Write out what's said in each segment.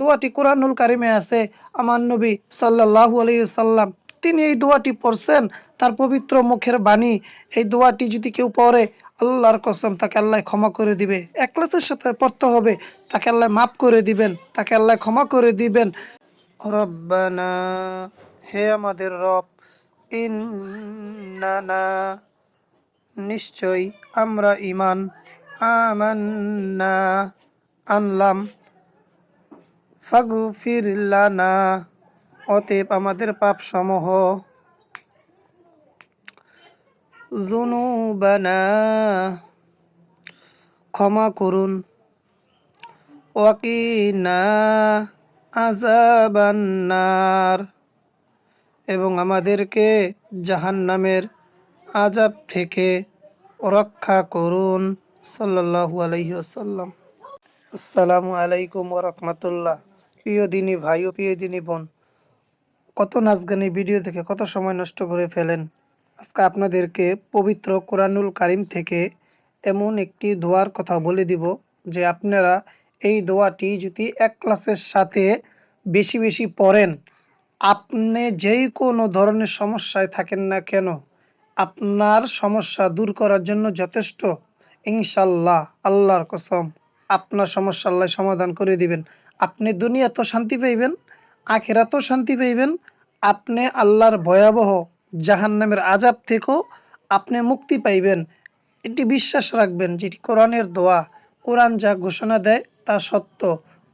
দোয়াটি কোরআনুল কারিমে আছে, আমার নবী সাল্লাহু আলাইসাল্লাম তিনি এই দোয়াটি পড়ছেন, তার পবিত্র মুখের বাণী, এই দোয়াটি যদি কেউ পড়ে, আল্লাহর কসম তাকে আল্লাহ ক্ষমা করে দিবে। একলাসের সাথে পড়তে হবে, তাকে আল্লাহ মাফ করে দিবেন, তাকে আল্লাহ ক্ষমা করে দিবেন। রব্বানা, হে আমাদের রব, ইন্নানা নিশ্চয় আমরা ইমান আমান্না, আনলাম। ফাগু ফিরলানা অতএব আমাদের পাপ সমূহ জুনুবানা ক্ষমা করুন। ওয়াকিনা আজাবান্নার এবং আমাদেরকে জাহান্নামের আজাব থেকে রক্ষা করুন। সাল্লাল্লাহু আলাইহি আসাল্লাম আসসালামু আলাইকুম ওরহমতুল্লাহ প্রিয় দিনী ভাই ও প্রিয় দিনী বোন, কত নাচ গানি ভিডিও থেকে কত সময় নষ্ট করে ফেলেন। আজকে আপনাদেরকে পবিত্র কোরআনুল কারিম থেকে এমন একটি দোয়ার কথা বলে দিব যে আপনারা এই দোয়াটি যদি এক ক্লাসের সাথে বেশি বেশি পড়েন, আপনি যেই কোনো ধরনের সমস্যায় থাকেন না কেন, আপনার সমস্যা দূর করার জন্য যথেষ্ট। ইনশাল্লাহ, আল্লাহর কসম। আপনার সমস্যা আল্লাহ সমাধান করে দিবেন। আপনি দুনিয়া তো শান্তি পাইবেন, আখেরাতেও শান্তি পাইবেন। আপনি আল্লাহর ভয়াবহ জাহান্নামের আজাব থেকেও আপনি মুক্তি পাইবেন। এটি বিশ্বাস রাখবেন যেটি কোরআনের দোয়া। কোরআন যা ঘোষণা দেয় তা সত্য।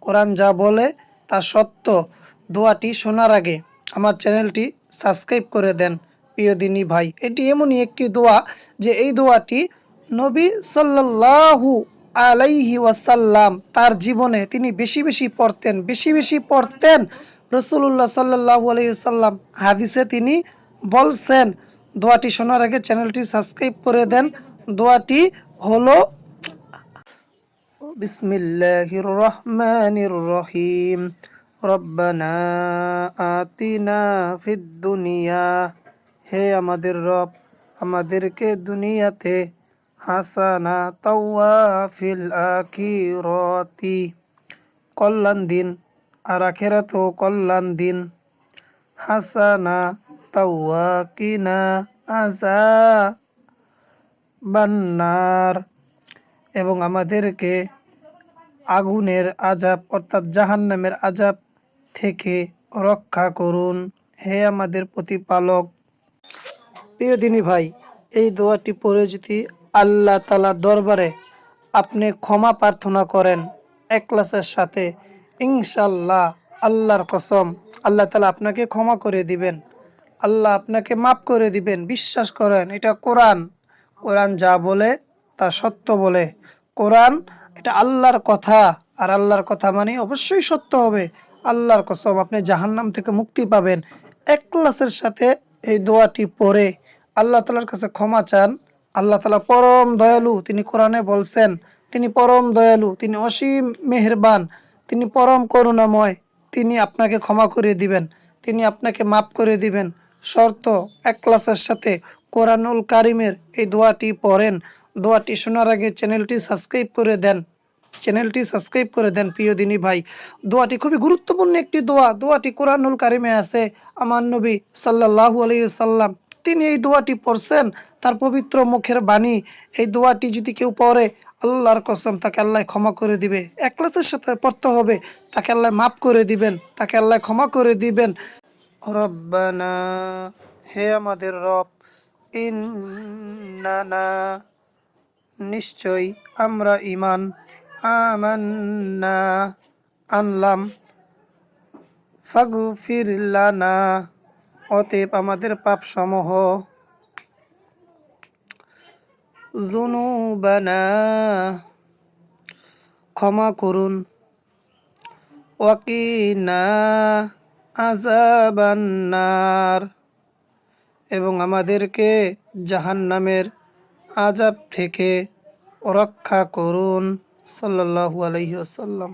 কোরআন যা বলে তা সত্য। দোয়াটি শোনার আগে আমার চ্যানেলটি সাবস্ক্রাইব করে দেন প্রিয় দিনী ভাই। এটি এমনই একটি দোয়া যে এই দোয়াটি নবী সাল্লাল্লাহু আলাইহি ওয়াসাল্লাম, তার জীবনে তিনি বেশি বেশি পড়তেন, বেশি বেশি পড়তেন। রসুল্লাহ সাল্লাহু আলাইসাল্লাম হাদিসে তিনি বলছেন, দোয়াটি শোনার আগে চ্যানেলটি সাবস্ক্রাইব করে দেন। দোয়াটি হলো, বিসমিল্লাহির রহমানির রহিম। রব্বানা আতিনা ফিদ দুনিয়া হে আমাদের রব, আমাদেরকে দুনিয়াতে হাসানা তাওয়া ফিল আখিরাতি। কল্যাণ দিন, আর আখেরাতেও কল্যাণ দিন। হাসানা তাওয়া কিনা আজা বান্নার। এবং আমাদেরকে আগুনের আজাব অর্থাৎ জাহান্নামের আজাব থেকে রক্ষা করুন। হে আমাদের প্রতিপালক। প্রিয় দিনী ভাই, এই দোয়াটি পড়ে যদি আল্লাহ তালার দরবারে আপনি ক্ষমা প্রার্থনা করেন একলাসের সাথে। ইনশাল্লাহ আল্লাহর কসম, আল্লাহ তালা আপনাকে ক্ষমা করে দিবেন। আল্লাহ আপনাকে মাফ করে দিবেন। বিশ্বাস করেন, এটা কোরআন। কোরআন যা বলে, তা সত্য বলে। কোরআন, এটা আল্লাহর কথা। আর আল্লাহর কথা মানে অবশ্যই সত্য হবে। আল্লাহর কসম, আপনি জাহান্নাম থেকে মুক্তি পাবেন। এক ক্লাসের সাথে এই দোয়াটি পড়ে আল্লাহ তালার কাছে ক্ষমা চান। আল্লাহ তালা পরম দয়ালু, তিনি কোরআনে বলছেন, তিনি পরম দয়ালু, তিনি অসীম মেহেরবান, তিনি পরম করুণাময়, তিনি আপনাকে ক্ষমা করে দিবেন, তিনি আপনাকে মাফ করে দিবেন। শর্ত, এক ক্লাসের সাথে কোরআনুল কারিমের এই দোয়াটি পড়েন। দোয়াটি শোনার আগে চ্যানেলটি সাবস্ক্রাইব করে দেন। চ্যানেলটি সাবস্ক্রাইব করে দেন প্রিয় দিনী ভাই। দোয়াটি খুবই গুরুত্বপূর্ণ একটি দোয়া। দোয়াটি কোরআনুল কারিমে আছে। আমার নবী সাল্লাহু আলাইসাল্লাম তিনি এই দোয়াটি পড়ছেন, তার পবিত্র মুখের বাণী, এই দোয়াটি যদি কেউ পড়ে, আল্লাহর কসম তাকে আল্লাহ ক্ষমা করে দিবে। একলাসের সাথে পড়তে হবে, তাকে আল্লাহ মাফ করে দিবেন, তাকে আল্লাহ ক্ষমা করে দিবেন। রব্বানা, হে আমাদের রব, ইন্নানা নিশ্চয় আমরা ইমান আমান্না, আনলাম ফাগু ফিরলানা অতএব আমাদের পাপ সমূহ জুনুবানা, ক্ষমা করুন। ওয়াকিনা আজাবান্নার এবং আমাদেরকে জাহান্নামের আজাব থেকে রক্ষা করুন, সাল্লাল্লাহু আলাইহি আসাল্লাম